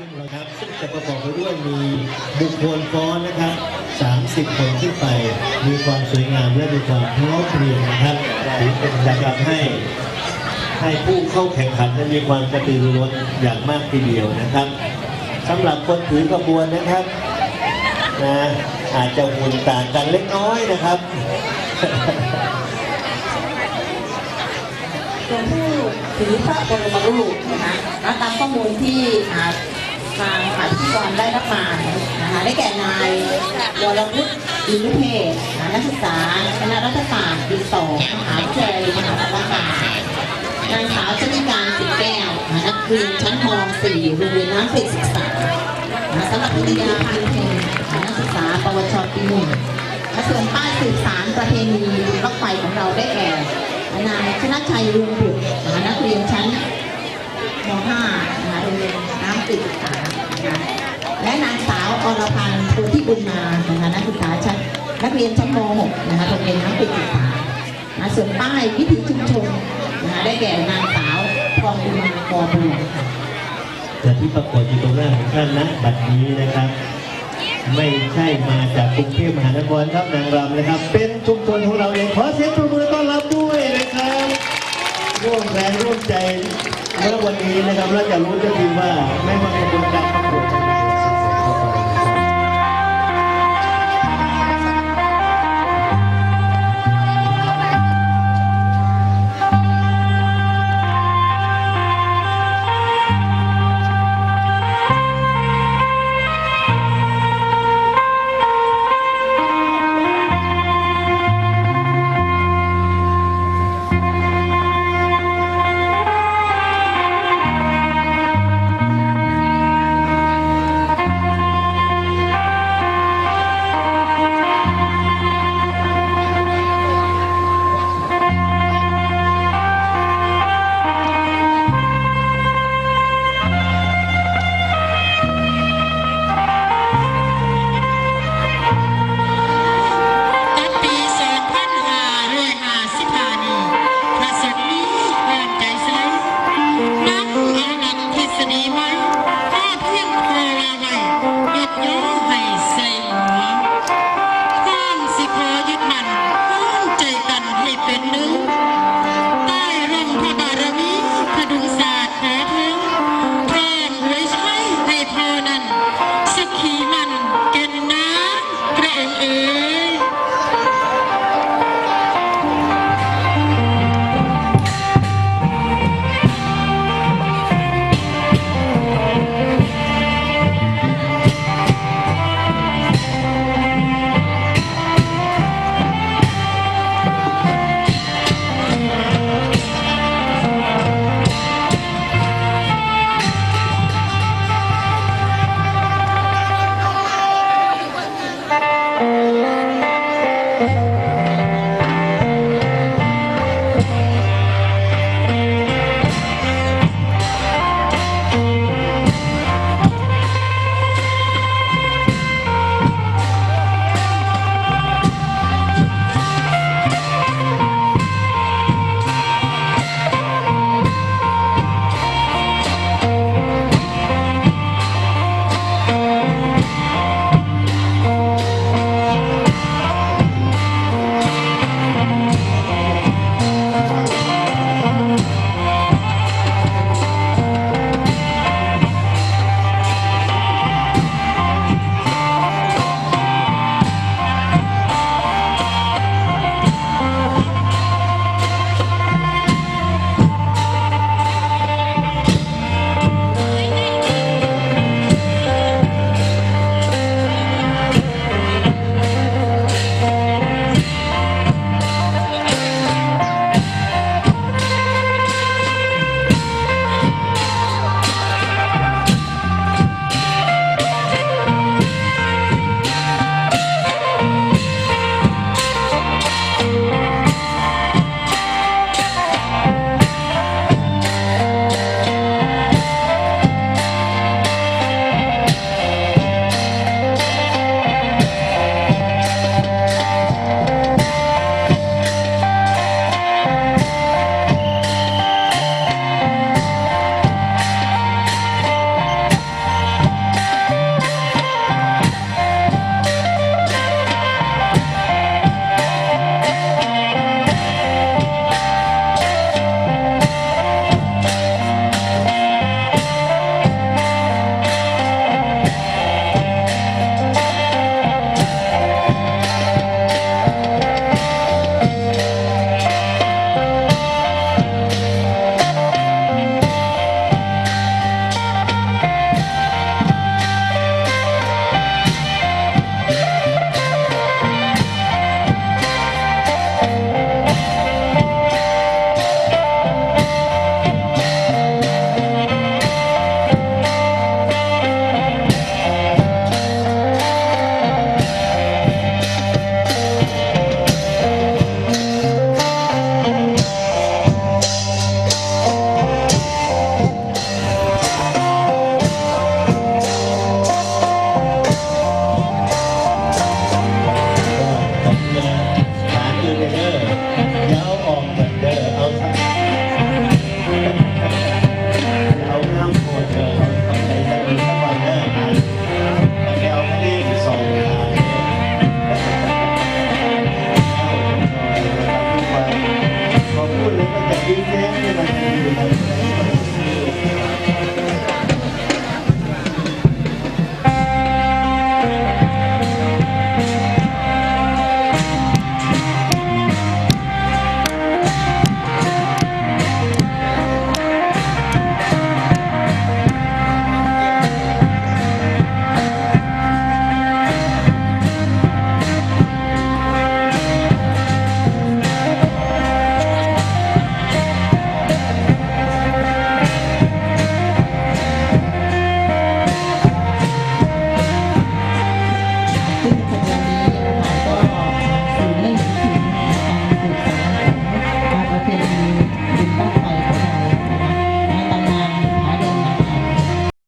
ซึ่งเราครับซึ่งจะประกอบไปด้วยมีบุคคลฟ้อนนะครับ 30 คนขึ้นไป มีความสวยงามและมีความพร้อมเพรียงนะครับถือเป็นจะทำให้ให้ผู้เข้าแข่งขันนั้นมีความกระตือรือร้นอย่างมากทีเดียวนะครับสำหรับคนถือกระบวนนะครับนะอาจจะหุ่นต่างกันเล็กน้อยนะครับส่วผู้ถือพระบรมรูปนะคะและตามข้อมูลที่ อ่าทางฝ่ายพิธีกรได้รับมานะคะได้แก่นายวรวุฒิอินทเพศนักศึกษาคณะรัฐศาสตร์ปีสองมหาวิทยาลัยมหาสารคามนางสาวชนิการสิงแก้วนักเรียนชั้นม .4 โรงเรียนน้ำเป็ดศึกษาสำหรับพิทยาพันธ์เพลนักศึกษาปวชปีหนึ่งและส่วนป้ายสืบสารประเพณีรถไฟของเราได้แก่นายชนะชัยรุงบุตรนักเรียนชั้น ม .5 นะคะโรงเรียนน้ำติดศึกษานะคะและนางสาวอรพันธ์ตัวที่บุญมานะคะนักศึกษาชั้นนักเรียนชั้นม .6 นะคะโรงเรียนน้ำติดศึกษานะส่วนป้ายวิถีชุมชนนะคะได้แก่นางสาวทองบุญมากอบุญค่ะแต่ที่ปรากฏอยู่ตรงหน้าของท่านนะบัดนี้นะครับ ไม่ใช่มาจากกรุงเทพมหานครครับนางรำนะครับ เป็นชุมชนของเราเองขอเสียงปรบมือต้อนรับด้วยนะครับร่วมแรงร่วมใจ เมื่อวันนี้นะครับเราจะรู้จะดีว่าแม่ว่าเป็น